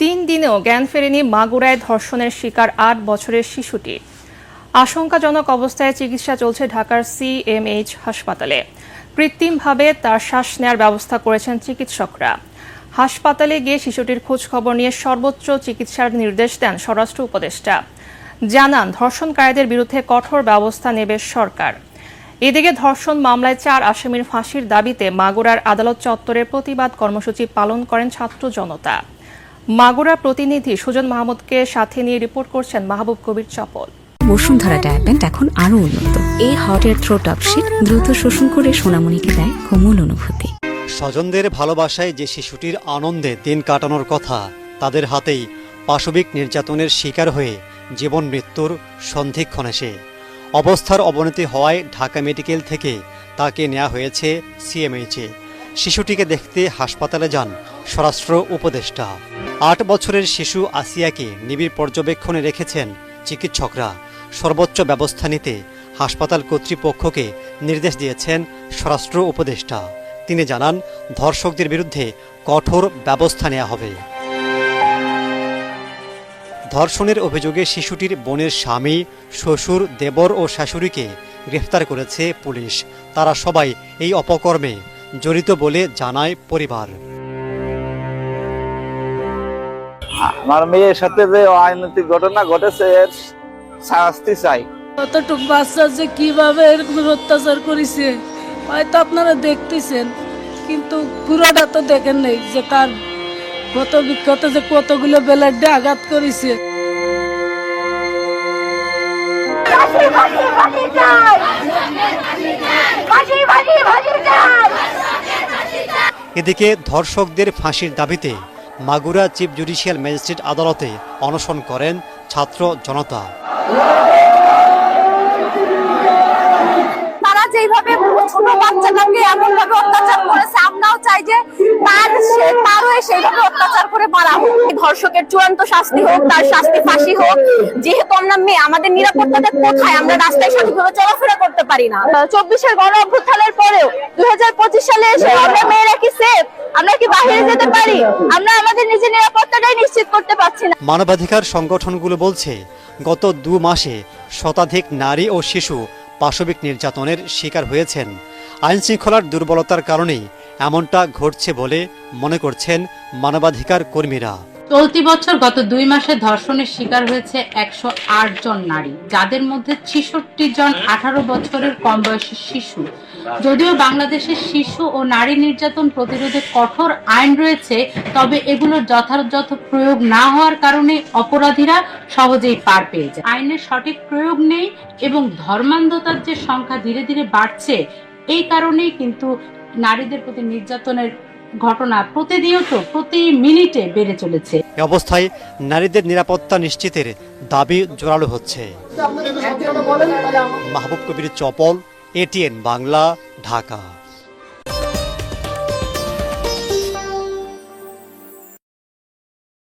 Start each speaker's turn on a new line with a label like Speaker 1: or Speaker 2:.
Speaker 1: তিন দিনেও জ্ঞান ফেরেনি মাগুরায় ধর্ষণের শিকার আট বছরের শিশুটি। আশঙ্কাজনক অবস্থায় চিকিৎসা চলছে ঢাকার সিএমএইচ হাসপাতালে। কৃত্রিমভাবে তার শ্বাস নেয়ার ব্যবস্থা করেছেন চিকিৎসকরা। হাসপাতালে গিয়ে শিশুটির খোঁজ খবর নিয়ে সর্বোচ্চ চিকিৎসার নির্দেশ দেন স্বরাষ্ট্র উপদেষ্টা। জানান, ধর্ষণকারীদের বিরুদ্ধে কঠোর ব্যবস্থা নেবে সরকার। এদিকে ধর্ষণ মামলায় চার আসামির ফাঁসির দাবিতে মাগুরার আদালত চত্বরে প্রতিবাদ কর্মসূচি পালন করেন ছাত্র জনতা। মাগুরা প্রতিনিধি সুজন মাহমুদকে সাথে নিয়ে রিপোর্ট করছেন মাহবুব কবির চপল
Speaker 2: বসুন্ধরা ডায়াপেন্ট এখন আরও উন্নত। এই হট এয়ার থ্রো টপশিট দ্রুত শোষণ করে সোনামণিকে দেয় কোমল অনুভূতি।
Speaker 3: স্বজনদের ভালোবাসায় যে শিশুটির আনন্দে দিন কাটানোর কথা তাদের হাতেই পাশবিক নির্যাতনের শিকার হয়ে জীবন মৃত্যুর সন্ধিক্ষণ এসে অবস্থার অবনতি হওয়ায় ঢাকা মেডিকেল থেকে তাকে নেওয়া হয়েছে সিএমএইচে শিশুটিকে দেখতে হাসপাতালে যান স্বরাষ্ট্র উপদেষ্টা। আট বছরের শিশু আসিয়াকে নিবিড় পর্যবেক্ষণে রেখেছেন চিকিৎসকরা। সর্বোচ্চ ব্যবস্থা নিতে হাসপাতাল কর্তৃপক্ষকে নির্দেশ দিয়েছেন স্বরাষ্ট্র উপদেষ্টা। তিনি জানান, ধর্ষকদের বিরুদ্ধে কঠোর ব্যবস্থা নেওয়া হবে। ধর্ষণের অভিযোগে শিশুটির বোনের স্বামী, শ্বশুর, দেবর ও শাশুড়িকে গ্রেফতার করেছে পুলিশ। তারা সবাই এই অপকর্মে জড়িত বলে জানায় পরিবার।
Speaker 4: আমার মেয়ের সাথে যে অনৈতিক ঘটনা ঘটেছে এর শাস্তি চাই।
Speaker 5: কতটুক বাচ্চা যে কীভাবে এরকম অত্যাচার করেছে হয়তো আপনারা দেখতেছেন কিন্তু পুরোটা তো দেখেন নেই যে তার কত বিক্ষত যে কতগুলো বেলাডে আঘাত করেছে।
Speaker 3: এদিকে ধর্ষকদের ফাঁসির দাবিতে মাগুরা চিফ জুডিশিয়াল ম্যাজিস্ট্রেট আদালতে অনশন করেন ছাত্র জনতা।
Speaker 6: যেহেতু মেয়ে, আমাদের নিরাপত্তাটা আমরা রাস্তায় চলাফেরা করতে পারি না। চব্বিশের গণ অভ্যুত্থানের পরেও দুই হাজার পঁচিশ সালে এসে আমরা মেয়েরা কি সেফ আমরা কি বাইরে যেতে পারি? আমরা আমাদের নিজের নিরাপত্তাটাই নিশ্চিত করতে পারছি না।
Speaker 3: মানবাধিকার সংগঠনগুলো বলছে গত দু মাসে শতাধিক নারী ও শিশু পাশবিক নির্যাতনের শিকার হয়েছেন। আইন শৃঙ্খলার দুর্বলতার কারণেই এমনটা ঘটছে বলে মনে করছেন মানবাধিকার কর্মীরা।
Speaker 7: চলতি বছর গত দুই মাসে ধর্ষণের শিকার হয়েছে একশো আট জন নারী, যাদের মধ্যে ছেষট্টি জন আঠারো বছরের কম বয়সী শিশু। যদিও বাংলাদেশের শিশু ও নারী নির্যাতন প্রতিরোধে কঠোর আইন রয়েছে, তবে এগুলোর যথাযথ প্রয়োগ না হওয়ার কারণে অপরাধীরা সহজেই পার পেয়ে যায়। আইনের সঠিক প্রয়োগ নেই এবং ধর্মান্ধতার যে সংখ্যা ধীরে ধীরে বাড়ছে, এই কারণেই কিন্তু নারীদের প্রতি নির্যাতনের ঘটনা প্রতিনিয়ত প্রতি মিনিটে বেড়ে চলেছে।
Speaker 3: এ অবস্থায় নারীদের নিরাপত্তা নিশ্চিতের দাবি জোরালো হচ্ছে। মাহবুব কবির চপল এটিএন বাংলা ঢাকা।